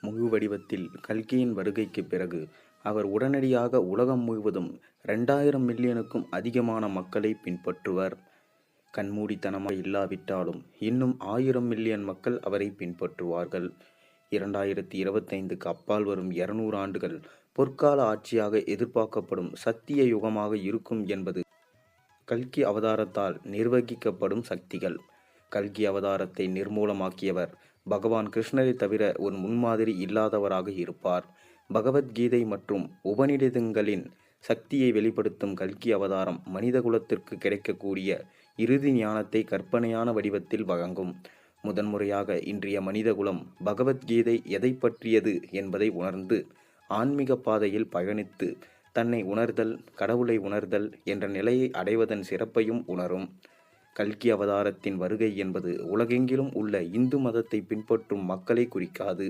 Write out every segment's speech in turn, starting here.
முழு வடிவத்தில் கல்கியின் வருகைக்கு பிறகு அவர் உடனடியாக உலகம் முழுவதும் ரெண்டாயிரம் மில்லியனுக்கும் அதிகமான மக்களை பின்பற்றுவர். கண்மூடித்தனமாக இல்லாவிட்டாலும் இன்னும் ஆயிரம் மில்லியன் மக்கள் அவரை பின்பற்றுவார்கள். இரண்டாயிரத்தி இருபத்தைந்துக்கு அப்பால் வரும் இருநூறு ஆண்டுகள் பொற்கால ஆட்சியாக எதிர்பார்க்கப்படும் சத்திய யுகமாக இருக்கும் என்பது கல்கி அவதாரத்தால் நிர்வகிக்கப்படும் சக்திகள். கல்கி அவதாரத்தை நிர்மூலமாக்கியவர் பகவான் கிருஷ்ணரை தவிர ஒரு முன்மாதிரி இல்லாதவராக இருப்பார். பகவத்கீதை மற்றும் உபநிடதங்களின் சக்தியை வெளிப்படுத்தும் கல்கி அவதாரம் மனிதகுலத்திற்கு கிடைக்கக்கூடிய இறுதி ஞானத்தை கற்பனையான வடிவத்தில் வழங்கும். முதன்முறையாக இன்றைய மனிதகுலம் பகவத்கீதை எதை பற்றியது என்பதை உணர்ந்து ஆன்மீக பாதையில் பயணித்து தன்னை உணர்தல் கடவுளை உணர்தல் என்ற நிலையை அடைவதன் சிறப்பையும் உணரும். கல்கி அவதாரத்தின் வருகை என்பது உலகெங்கிலும் உள்ள இந்து மதத்தை பின்பற்றும் மக்களை குறிக்காது.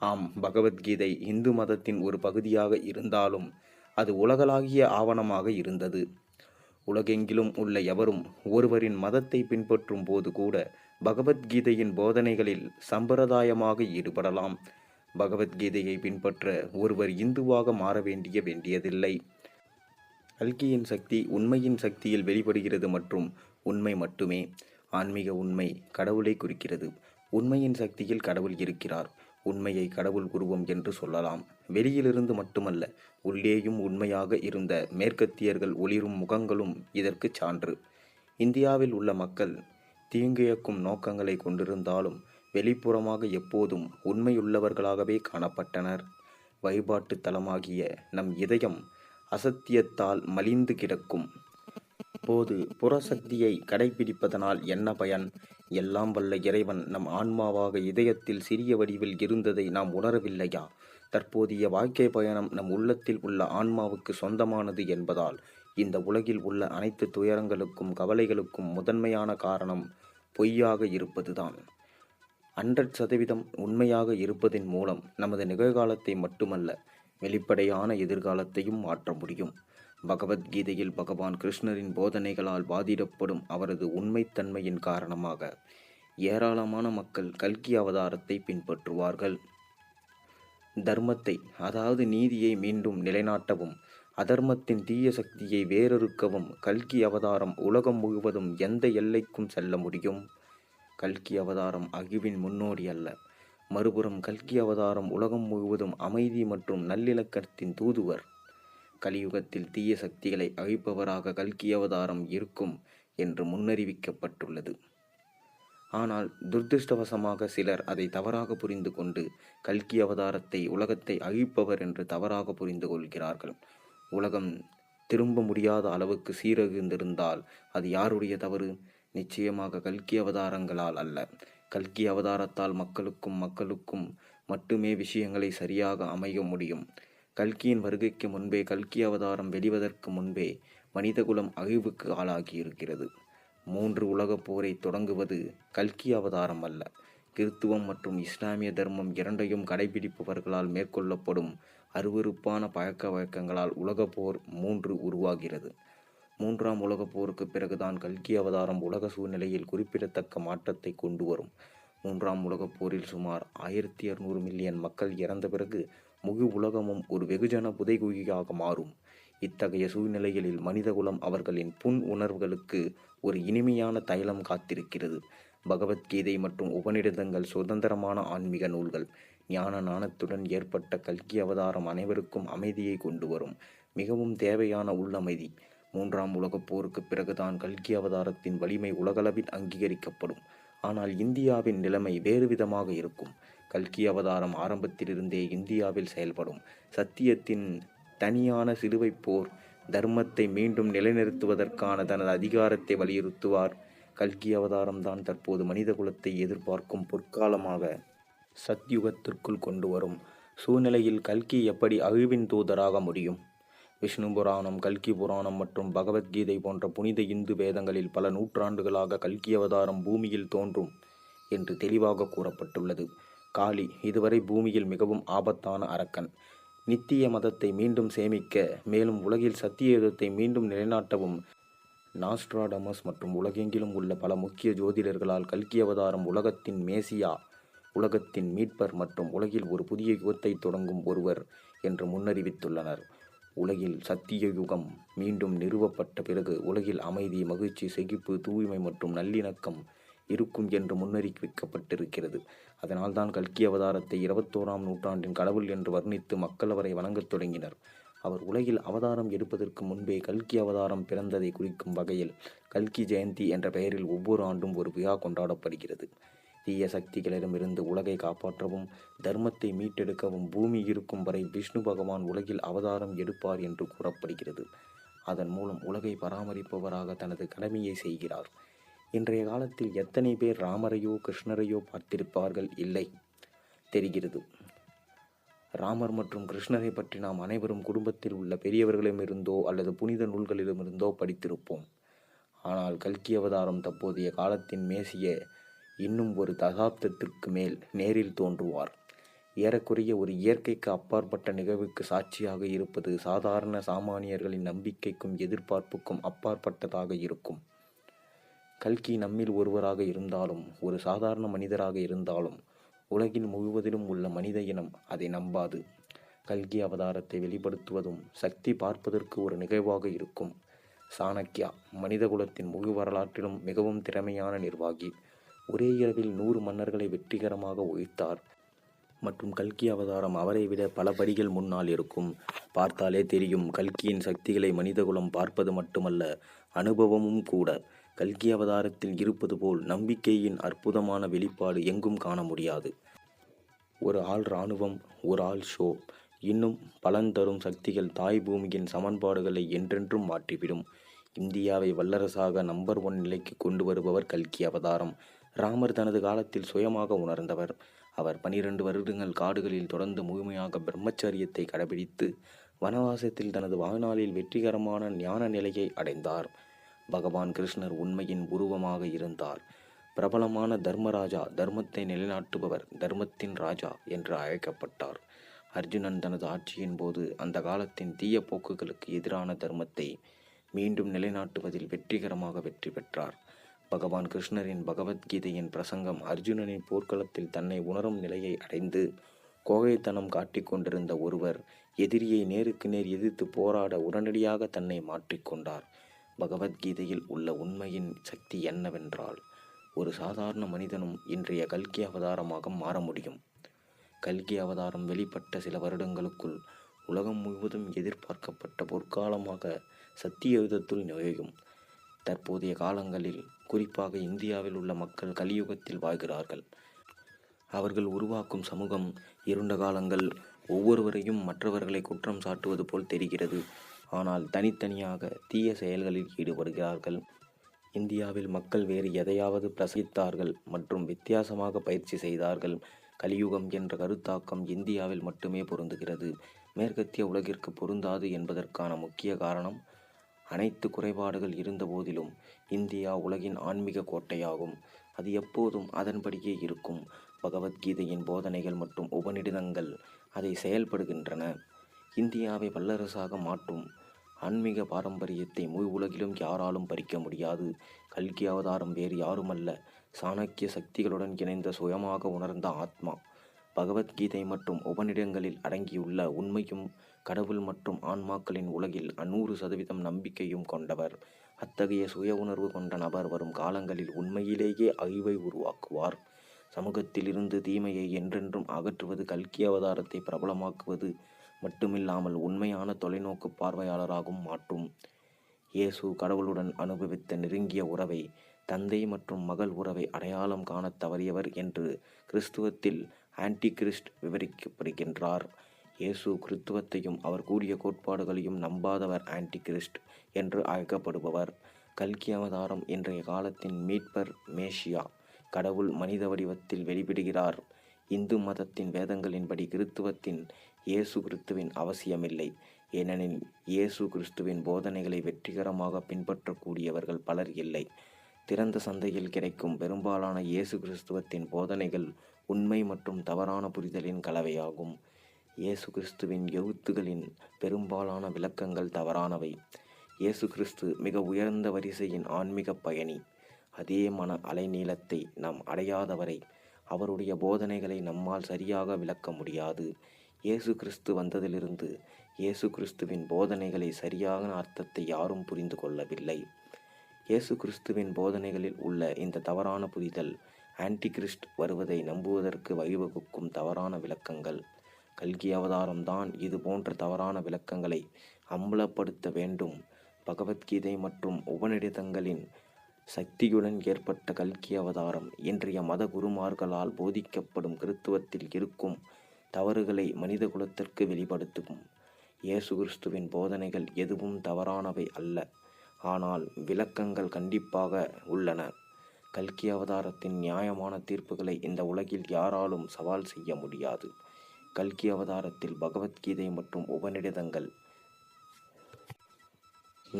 ஆம் பகவத்கீதை இந்து மதத்தின் ஒரு பகுதியாக இருந்தாலும் அது உலகளாகிய ஆவணமாக இருந்தது. உலகெங்கிலும் உள்ள எவரும் ஒருவரின் மதத்தை பின்பற்றும் போது கூட பகவத்கீதையின் போதனைகளில் சம்பிரதாயமாக ஈடுபடலாம். பகவத்கீதையை பின்பற்ற ஒருவர் இந்துவாக மாற வேண்டிய வேண்டியதில்லை. கல்கியின் சக்தி உண்மையின் சக்தியில் வெளிப்படுகிறது மற்றும் உண்மை மட்டுமே. ஆன்மீக உண்மை கடவுளை குறிக்கிறது. உண்மையின் சக்தியில் கடவுள் இருக்கிறார். உண்மையை கடவுள் உருவம் என்று சொல்லலாம். வெளியிலிருந்து மட்டுமல்ல உள்ளேயும் உண்மையாக இருந்த மேற்கத்தியர்கள் ஒளிரும் முகங்களும் இதற்கு சான்று. இந்தியாவில் உள்ள மக்கள் தீங்கியக்கும் நோக்கங்களை கொண்டிருந்தாலும் வெளிப்புறமாக எப்போதும் உண்மையுள்ளவர்களாகவே காணப்பட்டனர். வழிபாட்டு தலமாகிய நம் இதயம் அசத்தியத்தால் மலிந்து கிடக்கும் போது புறசக்தியை கடைபிடிப்பதனால் என்ன பயன்? எல்லாம் வல்ல இறைவன் நம் ஆன்மாவாக இதயத்தில் சிறிய வடிவில் இருந்ததை நாம் உணரவில்லையா? தற்போதைய வாழ்க்கை பயணம் நம் உள்ளத்தில் உள்ள ஆன்மாவுக்கு சொந்தமானது என்பதால் இந்த உலகில் உள்ள அனைத்து துயரங்களுக்கும் கவலைகளுக்கும் முதன்மையான காரணம் பொய்யாக இருப்பதுதான். ஹண்ட்ரட் சதவீதம் உண்மையாக இருப்பதின் மூலம் நமது நிகழ்காலத்தை மட்டுமல்ல வெளிப்படையான எதிர்காலத்தையும் மாற்ற முடியும். பகவத்கீதையில் பகவான் கிருஷ்ணரின் போதனைகளால் பாதிடப்படும் அவரது உண்மைத்தன்மையின் காரணமாக ஏராளமான மக்கள் கல்கி அவதாரத்தை பின்பற்றுவார்கள். தர்மத்தை அதாவது நீதியை மீண்டும் நிலைநாட்டவும் அதர்மத்தின் தீய சக்தியை வேறறுக்கவும் கல்கி அவதாரம் உலகம் முழுவதும் எந்த எல்லைக்கும் செல்ல முடியும்? கல்கி அவதாரம் அகிவின் முன்னோடி அல்ல. மறுபுறம் கல்கி அவதாரம் உலகம் முழுவதும் அமைதி மற்றும் நல்லிணக்கத்தின் தூதுவர். கலியுகத்தில் தீய சக்திகளை அழிப்பவராக கல்கி அவதாரம் இருக்கும் என்று முன்னறிவிக்கப்பட்டுள்ளது. ஆனால் துர்திருஷ்டவசமாக சிலர் அதை தவறாக புரிந்து கொண்டு கல்கி அவதாரத்தை உலகத்தை அழிப்பவர் என்று தவறாக புரிந்து கொள்கிறார்கள். உலகம் திரும்ப முடியாத அளவுக்கு சீரழிந்திருந்தால் அது யாருடைய தவறு? நிச்சயமாக கல்கி அவதாரங்களால் அல்ல. கல்கி அவதாரத்தால் மக்களுக்கும் மக்களுக்கும் மட்டுமே விஷயங்களை சரியாக அமைய முடியும். கல்கியின் வருகைக்கு முன்பே கல்கி அவதாரம் வெளிவதற்கு முன்பே மனிதகுலம் அழிவுக்கு ஆளாகி இருக்கிறது மூன்று உலகப் போரை தொடங்குவது கல்கி அவதாரம் அல்ல. கிறித்துவம் மற்றும் இஸ்லாமிய தர்மம் இரண்டையும் கடைபிடிப்பவர்களால் மேற்கொள்ளப்படும் அருவருப்பான பழக்க வழக்கங்களால் உலகப் போர் மூன்று உருவாகிறது. மூன்றாம் உலகப் போருக்கு பிறகுதான் கல்கி அவதாரம் உலக சூழ்நிலையில் குறிப்பிடத்தக்க மாற்றத்தை கொண்டு வரும். மூன்றாம் உலகப் போரில் சுமார் ஆயிரத்தி இரநூறு மில்லியன் மக்கள் இறந்த பிறகு முழு உலகமும் ஒரு வெகுஜன புதைகுழியாக மாறும். இத்தகைய சூழ்நிலைகளில் மனிதகுலம் அவர்களின் புன் உணர்வுகளுக்கு ஒரு இனிமையான தைலம் காத்திருக்கிறது. பகவத்கீதை மற்றும் உபநிடதங்கள் சுதந்திரமான ஆன்மீக நூல்கள் ஞான நாணத்துடன் ஏற்பட்ட கல்கி அவதாரம் அனைவருக்கும் அமைதியை கொண்டு வரும். மிகவும் தேவையான உள்ளமைதி. மூன்றாம் உலகப் போருக்கு பிறகுதான் கல்கி அவதாரத்தின் வலிமை உலகளவில் அங்கீகரிக்கப்படும். ஆனால் இந்தியாவின் நிலைமை வேறு விதமாக இருக்கும். கல்கி அவதாரம் ஆரம்பத்திலிருந்தே இந்தியாவில் செயல்படும். சத்தியத்தின் தனியான சிலுவை போர் தர்மத்தை மீண்டும் நிலைநிறுத்துவதற்கான தனது அதிகாரத்தை வலியுறுத்துவார். கல்கி அவதாரம்தான் தற்போது மனிதகுலத்தை எதிர்பார்க்கும் பொற்காலமாக சத்யுகத்திற்குள் கொண்டு வரும். சூழ்நிலையில் கல்கி எப்படி அழிவின் தூதராக முடியும்? விஷ்ணு புராணம் கல்கி புராணம் மற்றும் பகவத்கீதை போன்ற புனித இந்து வேதங்களில் பல நூற்றாண்டுகளாக கல்கி அவதாரம் பூமியில் தோன்றும் என்று தெளிவாக கூறப்பட்டுள்ளது. காளி இதுவரை பூமியில் மிகவும் ஆபத்தான அரக்கன். நித்திய மதத்தை மீண்டும் சேமிக்க மேலும் உலகில் சத்திய யுகத்தை மீண்டும் நிலைநாட்டவும் நாஸ்ட்ராடமஸ் மற்றும் உலகெங்கிலும் உள்ள பல முக்கிய ஜோதிடர்களால் கல்கி அவதாரம் உலகத்தின் மேசியா உலகத்தின் மீட்பர் மற்றும் உலகில் ஒரு புதிய யுகத்தை தொடங்கும் ஒருவர் என்று முன்னறிவித்துள்ளனர். உலகில் சத்திய யுகம் மீண்டும் நிறுவப்பட்ட பிறகு உலகில் அமைதி மகிழ்ச்சி செகிப்பு தூய்மை மற்றும் நல்லிணக்கம் இருக்கும் என்று முன்னறிவிக்கப்பட்டிருக்கிறது. அதனால்தான் கல்கி அவதாரத்தை இருபத்தோராம் நூற்றாண்டின் கடவுள் என்று வர்ணித்து மக்கள் அவரை வணங்கத் தொடங்கினர். அவர் உலகில் அவதாரம் எடுப்பதற்கு முன்பே கல்கி அவதாரம் பிறந்ததை குறிக்கும் வகையில் கல்கி ஜெயந்தி என்ற பெயரில் ஒவ்வொரு ஆண்டும் ஒரு விழா கொண்டாடப்படுகிறது. தீய சக்திகளிடமிருந்து உலகை காப்பாற்றவும் தர்மத்தை மீட்டெடுக்கவும் பூமி இருக்கும் வரை விஷ்ணு பகவான் உலகில் அவதாரம் எடுப்பார் என்று கூறப்படுகிறது. அதன் மூலம் உலகை பராமரிப்பவராக தனது கடமையை செய்கிறார். இன்றைய காலத்தில் எத்தனை பேர் ராமரையோ கிருஷ்ணரையோ பார்த்திருப்பார்கள்? இல்லை. தெரிகிறது. ராமர் மற்றும் கிருஷ்ணரை பற்றி நாம் அனைவரும் குடும்பத்தில் உள்ள பெரியவர்களிடமிருந்தோ அல்லது புனித நூல்களிடமிருந்தோ படித்திருப்போம். ஆனால் கல்கி அவதாரம் தற்போதைய காலத்தின் மேசிய இன்னும் ஒரு தசாப்தத்திற்கு மேல் நேரில் தோன்றுவார். ஏறக்குறைய ஒரு இயற்கைக்கு அப்பாற்பட்ட நிகழ்வுக்கு சாட்சியாக இருப்பது சாதாரண சாமானியர்களின் நம்பிக்கைக்கும் எதிர்பார்ப்புக்கும் அப்பாற்பட்டதாக இருக்கும். கல்கி நம்மில் ஒருவராக இருந்தாலும் ஒரு சாதாரண மனிதராக இருந்தாலும் உலகின் முழுவதிலும் உள்ள மனித இனம் அதை நம்பாது. கல்கி அவதாரத்தை வெளிப்படுத்துவதும் சக்தி பார்ப்பதற்கு ஒரு நிகழ்வாக இருக்கும். சாணக்கியா மனிதகுலத்தின் முழு வரலாற்றிலும் மிகவும் திறமையான நிர்வாகி. ஒரே இரவில் நூறு மன்னர்களை வெற்றிகரமாக ஒழித்தார். மற்றும் கல்கி அவதாரம் அவரை விட பல படிகள் முன்னால் இருக்கும். பார்த்தாலே தெரியும் கல்கியின் சக்திகளை மனிதகுலம் பார்ப்பது மட்டுமல்ல அனுபவமும் கூட. கல்கி அவதாரத்தில் இருப்பது போல் நம்பிக்கையின் அற்புதமான வெளிப்பாடு எங்கும் காண முடியாது. ஒரு ஆள் இராணுவம் ஒரு ஆள் ஷோ. இன்னும் பலன் தரும் சக்திகள் தாய் பூமியின் சமன்பாடுகளை என்றென்றும் மாற்றிவிடும். இந்தியாவை வல்லரசாக நம்பர் ஒன் நிலைக்கு கொண்டு வருபவர் கல்கி அவதாரம். ராமர் தனது காலத்தில் சுயமாக உணர்ந்தவர். அவர் பனிரெண்டு வருடங்கள் காடுகளில் தொடர்ந்து முழுமையாக பிரம்மச்சரியத்தை கடைபிடித்து வனவாசத்தில் தனது வாழ்நாளில் வெற்றிகரமான ஞான நிலையை அடைந்தார். பகவான் கிருஷ்ணர் உண்மையின் உருவமாக இருந்தார். பிரபலமான தர்மராஜா தர்மத்தை நிலைநாட்டுபவர் தர்மத்தின் ராஜா என்று அழைக்கப்பட்டார். அர்ஜுனன் தனது ஆட்சியின் போது அந்த காலத்தின் தீய போக்குகளுக்கு எதிரான தர்மத்தை மீண்டும் நிலைநாட்டுவதில் வெற்றிகரமாக வெற்றி பெற்றார். பகவான் கிருஷ்ணரின் பகவத்கீதையின் பிரசங்கம் அர்ஜுனனின் போர்க்களத்தில் தன்னை உணரும் நிலையை அடைந்து கோகைத்தனம் காட்டிக் கொண்டிருந்த ஒருவர் எதிரியை நேருக்கு நேர் எதிர்த்து போராட உடனடியாக தன்னை மாற்றிக்கொண்டார் பகவத்கீதையில் உள்ள உண்மையின் சக்தி என்னவென்றால் ஒரு சாதாரண மனிதனும் இன்றைய கல்கி அவதாரமாக மாற முடியும். கல்கி அவதாரம் வெளிப்பட்ட சில வருடங்களுக்குள் உலகம் முழுவதும் எதிர்பார்க்கப்பட்ட பொற்காலமாக சத்திய யுகத்துள் நுழையும். தற்போதைய காலங்களில் குறிப்பாக இந்தியாவில் உள்ள மக்கள் கலியுகத்தில் வாழ்கிறார்கள். அவர்கள் உருவாக்கும் சமூகம் இருண்ட காலங்கள் ஒவ்வொருவரையும் மற்றவர்களை குற்றம் சாட்டுவது போல் தெரிகிறது. ஆனால் தனித்தனியாக தீய செயல்களில் ஈடுபடுகிறார்கள். இந்தியாவில் மக்கள் வேறு எதையாவது பிரசித்தார்கள் மற்றும் வித்தியாசமாக பயிற்சி செய்தார்கள். கலியுகம் என்ற கருத்தாக்கம் இந்தியாவில் மட்டுமே பொருந்துகிறது. மேற்கத்திய உலகிற்கு பொருந்தாது என்பதற்கான முக்கிய காரணம் அனைத்து குறைபாடுகள் இருந்தபோதிலும் இந்தியா உலகின் ஆன்மீக கோட்டையாகும். அது எப்போதும் அதன்படியே இருக்கும். பகவத்கீதையின் போதனைகள் மற்றும் உபநிடதங்கள் அதை செயல்படுகின்றன. இந்தியாவை வல்லரசாக மாற்றும் ஆன்மீக பாரம்பரியத்தை முழு உலகிலும் யாராலும் பறிக்க முடியாது. கல்கி அவதாரம் வேறு யாருமல்ல. சாணக்கிய சக்திகளுடன் இணைந்த சுயமாக உணர்ந்த ஆத்மா பகவத்கீதை மற்றும் உபநிடங்களில் அடங்கியுள்ள உண்மையும் கடவுள் மற்றும் ஆன்மாக்களின் உலகில் நூறு சதவீதம் நம்பிக்கையும் கொண்டவர். அத்தகைய சுய உணர்வு கொண்ட நபர் வரும் காலங்களில் உண்மையிலேயே அழிவை உருவாக்குவார். சமூகத்தில் இருந்து தீமையை என்றென்றும் அகற்றுவது கல்கி அவதாரத்தை பிரபலமாக்குவது மட்டுமில்லாமல் உண்மையான தொலைநோக்கு பார்வையாளராகவும் மாற்றும். இயேசு கடவுளுடன் அனுபவித்த நெருங்கிய உறவை தந்தை மற்றும் மகள் உறவை அடையாளம் காணத் தவறியவர் என்று கிறிஸ்துவத்தில் ஆன்டி கிறிஸ்ட் விவரிக்கப்படுகின்றார். இயேசு கிறித்துவத்தையும் அவர் கூறிய கோட்பாடுகளையும் நம்பாதவர் ஆன்டி கிறிஸ்ட் என்று அழைக்கப்படுபவர். கல்கி அவதாரம் இன்றைய காலத்தின் மீட்பர் மேஷியா கடவுள் மனித வடிவத்தில் வெளிப்படுகிறார். இந்து மதத்தின் வேதங்களின்படி கிறித்துவத்தின் இயேசு கிறிஸ்துவின் அவசியமில்லை. ஏனெனில் இயேசு கிறிஸ்துவின் போதனைகளை வெற்றிகரமாக பின்பற்றக்கூடியவர்கள் பலர் இல்லை. திறந்த சந்தையில் கிடைக்கும் பெரும்பாலான இயேசு கிறிஸ்துவத்தின் போதனைகள் உண்மை மற்றும் தவறான புரிதலின் கலவையாகும். இயேசு கிறிஸ்துவின் எழுத்துகளின் பெரும்பாலான விளக்கங்கள் தவறானவை. இயேசு கிறிஸ்து மிக உயர்ந்த வரிசையின் ஆன்மீக பயணி. அதே மன அலைநீளத்தை நாம் அடையாதவரை அவருடைய போதனைகளை நம்மால் சரியாக விளக்க முடியாது. இயேசு கிறிஸ்து வந்ததிலிருந்து இயேசு கிறிஸ்துவின் போதனைகளை சரியான அர்த்தத்தை யாரும் புரிந்து கொள்ளவில்லை. இயேசு கிறிஸ்துவின் போதனைகளில் உள்ள இந்த தவறான புரிதல் ஆன்டி கிறிஸ்ட் வருவதை நம்புவதற்கு வழிவகுக்கும் தவறான விளக்கங்கள். கல்கி அவதாரம்தான் இது போன்ற தவறான விளக்கங்களை அம்பலப்படுத்த வேண்டும். பகவத்கீதை மற்றும் உபநிடதங்களின் சக்தியுடன் ஏற்பட்ட கல்கி அவதாரம் இன்றைய மத குருமார்களால் போதிக்கப்படும் கிறித்துவத்தில் இருக்கும் தவறுகளை மனித குலத்திற்கு வெளிப்படுத்தும். இயேசு கிறிஸ்துவின் போதனைகள் எதுவும் தவறானவை அல்ல. ஆனால் விளக்கங்கள் கண்டிப்பாக உள்ளன. கல்கி அவதாரத்தின் நியாயமான தீர்ப்புகளை இந்த உலகில் யாராலும் சவால் செய்ய முடியாது. கல்கி அவதாரத்தில் பகவத்கீதை மற்றும் உபநிடதங்கள்.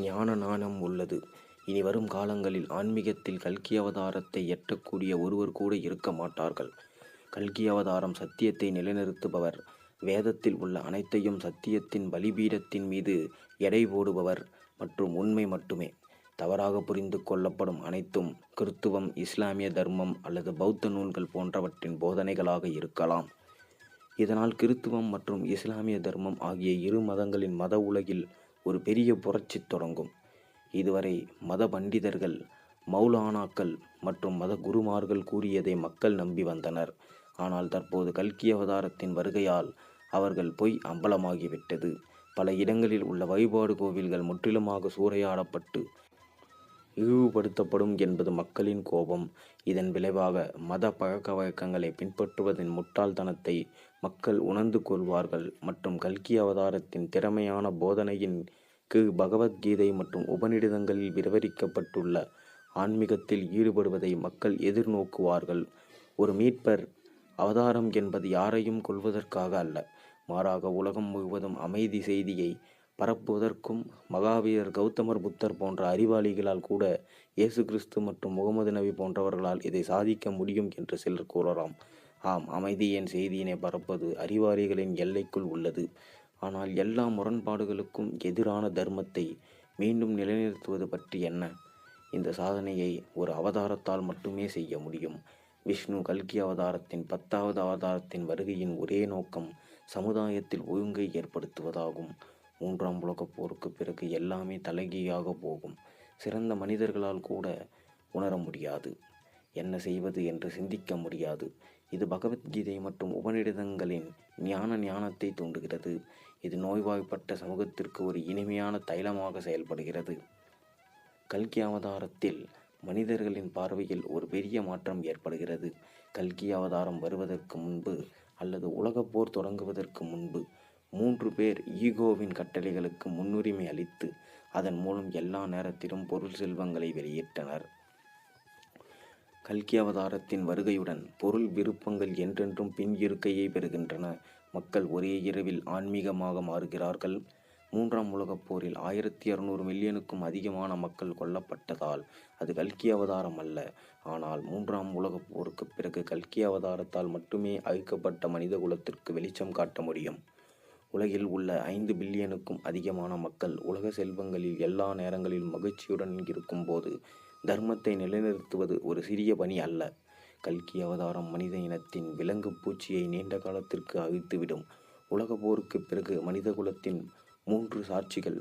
ஞான நாணம் உள்ளது. இனி வரும் காலங்களில் ஆன்மீகத்தில் கல்கி அவதாரத்தை எட்டக்கூடிய ஒருவர் கூட இருக்க மாட்டார்கள். கல்கி அவதாரம் சத்தியத்தை நிலைநிறுத்துபவர். வேதத்தில் உள்ள அனைத்தையும் சத்தியத்தின் பலிபீடத்தின் மீது எடை போடுபவர் மற்றும் உண்மை மட்டுமே. தவறாக புரிந்து கொள்ளப்படும் அனைத்தும் கிறித்துவம் இஸ்லாமிய தர்மம் அல்லது பௌத்த நூல்கள் போன்றவற்றின் போதனைகளாக இருக்கலாம். இதனால் கிறித்துவம் மற்றும் இஸ்லாமிய தர்மம் ஆகிய இரு மதங்களின் மத உலகில் ஒரு பெரிய புரட்சி தொடங்கும். இதுவரை மத பண்டிதர்கள் மௌலானாக்கள் மற்றும் மத குருமார்கள் கூறியதை மக்கள் நம்பி வந்தனர். ஆனால் தற்போது கல்கி அவதாரத்தின் வருகையால் அவர்கள் பொய் அம்பலமாகிவிட்டது. பல இடங்களில் உள்ள வழிபாடு கோவில்கள் முற்றிலுமாக சூறையாடப்பட்டு இழிவுபடுத்தப்படும் என்பது மக்களின் கோபம். இதன் விளைவாக மத பழக்க வழக்கங்களை பின்பற்றுவதன் முட்டாள்தனத்தை மக்கள் உணர்ந்து கொள்வார்கள் மற்றும் கல்கி அவதாரத்தின் திறமையான போதனையின் க்கு பகவத்கீதை மற்றும் உபநிடதங்களில் விவரிக்கப்பட்டுள்ள ஆன்மீகத்தில் ஈடுபடுவதை மக்கள் எதிர்நோக்குவார்கள். ஒரு மீட்பர் அவதாரம் என்பது யாரையும் கொள்வதற்காக அல்ல. மாறாக உலகம் முழுவதும் அமைதி செய்தியை பரப்புவதற்கும் மகாவீரர் கௌதமர் புத்தர் போன்ற அறிவாளிகளால் கூட இயேசு கிறிஸ்து மற்றும் முகமது நபி போன்றவர்களால் இதை சாதிக்க முடியும் என்று சிலர் கூறலாம். ஆம் அமைதியின் செய்தியினை பரப்பது அறிவாளிகளின் எல்லைக்குள் உள்ளது. ஆனால் எல்லா முரண்பாடுகளுக்கும் எதிரான தர்மத்தை மீண்டும் நிலைநிறுத்துவது பற்றி என்ன? இந்த சாதனையை ஒரு அவதாரத்தால் மட்டுமே செய்ய முடியும். விஷ்ணு கல்கி அவதாரத்தின் பத்தாவது அவதாரத்தின் வருகையின் ஒரே நோக்கம் சமுதாயத்தில் ஒழுங்கை ஏற்படுத்துவதாகும். மூன்றாம் உலகப் போருக்கு பிறகு எல்லாமே தலைகீழாக போகும். சிறந்த மனிதர்களால் கூட உணர முடியாது. என்ன செய்வது என்று சிந்திக்க முடியாது. இது பகவத்கீதை மற்றும் உபநிடதங்களின் ஞான ஞானத்தை தூண்டுகிறது. இது நோய்வாய்ப்பட்ட சமூகத்திற்கு ஒரு இனிமையான தைலமாக செயல்படுகிறது. கல்கி அவதாரத்தில் மனிதர்களின் பார்வையில் ஒரு பெரிய மாற்றம் ஏற்படுகிறது. கல்கி அவதாரம் வருவதற்கு முன்பு அல்லது உலகப் போர் தொடங்குவதற்கு முன்பு மூன்று பேர் ஈகோவின் கட்டளைகளுக்கு முன்னுரிமை அளித்து அதன் மூலம் எல்லா நேரத்திலும் பொருள் செல்வங்களை வெளியிட்டனர் கல்கி அவதாரத்தின் வருகையுடன் பொருள் விருப்பங்கள் என்றென்றும் பின் இருக்கையை பெறுகின்றன. மக்கள் ஒரே இரவில் ஆன்மீகமாக மாறுகிறார்கள். மூன்றாம் உலகப் போரில் ஆயிரத்தி இருநூறு மில்லியனுக்கும் அதிகமான மக்கள் கொல்லப்பட்டதால் அது கல்கி அவதாரம் அல்ல. ஆனால் மூன்றாம் உலகப் போருக்கு பிறகு கல்கி அவதாரத்தால் மட்டுமே அழிக்கப்பட்ட மனித குலத்திற்கு வெளிச்சம் காட்ட முடியும். உலகில் உள்ள ஐந்து பில்லியனுக்கும் அதிகமான மக்கள் உலக செல்வங்களில் எல்லா நேரங்களிலும் மகிழ்ச்சியுடன் இருக்கும்போது தர்மத்தை நிலைநிறுத்துவது ஒரு சிறிய பணி அல்ல. கல்கி அவதாரம் மனித இனத்தின் விலங்கு பூச்சியை நீண்ட காலத்திற்கு அழித்துவிடும். உலக போருக்கு பிறகு மனித குலத்தின் மூன்று சாட்சிகள்.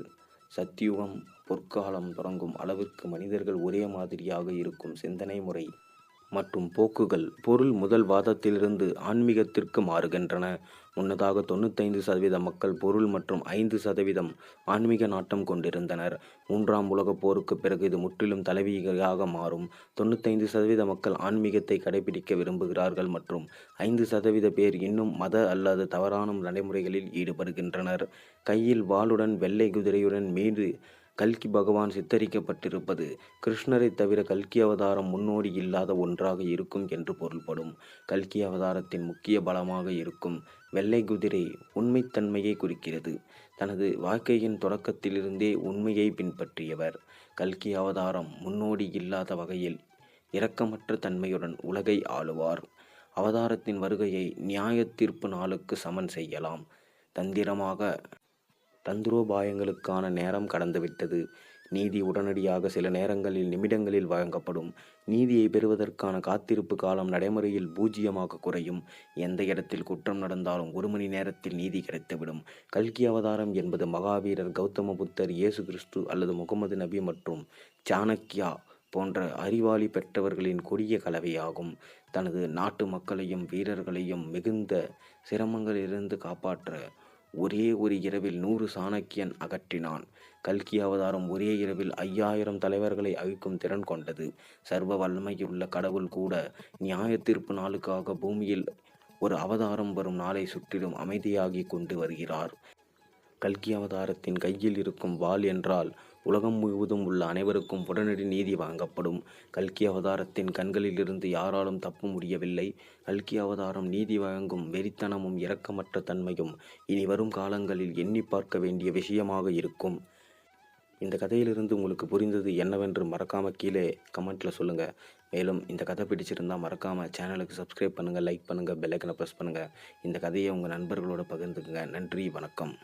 சத்தியுகம் பொற்காலம் தொடங்கும் அளவிற்கு மனிதர்கள் ஒரே மாதிரியாக இருக்கும் சிந்தனை முறை. மற்றும் போக்குகள் பொருள் முதல் வாதத்திலிருந்து ஆன்மீகத்திற்கு மாறுகின்றன. முன்னதாக தொண்ணூத்தைந்து சதவீத மக்கள் பொருள் மற்றும் ஐந்து சதவீதம் ஆன்மீக நாட்டம் கொண்டிருந்தனர். மூன்றாம் உலகப் போருக்கு பிறகு இது முற்றிலும் தலைவியாக மாறும். தொண்ணூத்தைந்து சதவீத மக்கள் ஆன்மீகத்தை கடைபிடிக்க விரும்புகிறார்கள் மற்றும் ஐந்து சதவீத பேர் இன்னும் மத அல்லது தவறான நடைமுறைகளில் ஈடுபடுகின்றனர். கையில் வாளுடன் வெள்ளை குதிரையுடன் மீது கல்கி பகவான் சித்தரிக்கப்பட்டிருப்பது கிருஷ்ணரை தவிர கல்கி அவதாரம் முன்னோடி இல்லாத ஒன்றாக இருக்கும் என்று பொருள்படும். கல்கி அவதாரத்தின் முக்கிய பலமாக இருக்கும் வெள்ளை குதிரை உண்மைத்தன்மையை குறிக்கிறது. தனது வாழ்க்கையின் தொடக்கத்திலிருந்தே உண்மையை பின்பற்றியவர். கல்கி அவதாரம் முன்னோடி இல்லாத வகையில் இரக்கமற்ற தன்மையுடன் உலகை ஆளுவார். அவதாரத்தின் வருகையை நியாய தீர்ப்பு நாளுக்கு சமன் செய்யலாம். தந்திரமாக தந்திரோபாயங்களுக்கான நேரம் கடந்துவிட்டது. நீதி உடனடியாக சில நேரங்களில் நிமிடங்களில் வழங்கப்படும். நீதியை பெறுவதற்கான காத்திருப்பு காலம் நடைமுறையில் பூஜ்ஜியமாக குறையும். எந்த இடத்தில் குற்றம் நடந்தாலும் ஒரு மணி நேரத்தில் நீதி கிடைத்துவிடும். கல்கி அவதாரம் என்பது மகாவீரர் கௌதம புத்தர் இயேசு கிறிஸ்து அல்லது முகமது நபி மற்றும் சாணக்கியா போன்ற அறிவாளி பெற்றவர்களின் கொடிய கலவையாகும். தனது நாட்டு மக்களையும் வீரர்களையும் மிகுந்த சிரமங்களிலிருந்து காப்பாற்ற ஒரே ஒரு இரவில் நூறு சாணக்கியன் அகற்றினான். கல்கி அவதாரம் ஒரே இரவில் ஐயாயிரம் தலைவர்களை அழிக்கும் திறன் கொண்டது. சர்வ வல்லமையுள்ள கடவுள் கூட நியாய தீர்ப்பு நாளுக்காக பூமியில் ஒரு அவதாரம் வரும் நாளை சுற்றிலும் அமைதியாகி கொண்டு வருகிறார். கல்கி அவதாரத்தின் கையில் இருக்கும் வாள் என்றால் உலகம் முழுவதும் உள்ள அனைவருக்கும் உடனடி நீதி வழங்கப்படும். கல்கி அவதாரத்தின் கண்களிலிருந்து யாராலும் தப்ப முடியவில்லை. கல்கி அவதாரம் நீதி வழங்கும் வெறித்தனமும் இரக்கமற்ற தன்மையும் இனி வரும் காலங்களில் எண்ணி பார்க்க வேண்டிய விஷயமாக இருக்கும். இந்த கதையிலிருந்து உங்களுக்கு புரிந்தது என்னவென்று மறக்காமல் கீழே கமெண்ட்டில் சொல்லுங்கள் மேலும் இந்த கதை பிடிச்சிருந்தா மறக்காம சேனலுக்கு சப்ஸ்கிரைப் பண்ணுங்கள் லைக் பண்ணுங்கள் பெல் ஐக்கனை ப்ரெஸ் பண்ணுங்கள் இந்த கதையை உங்கள் நண்பர்களோடு பகிர்ந்துக்குங்க. நன்றி வணக்கம்.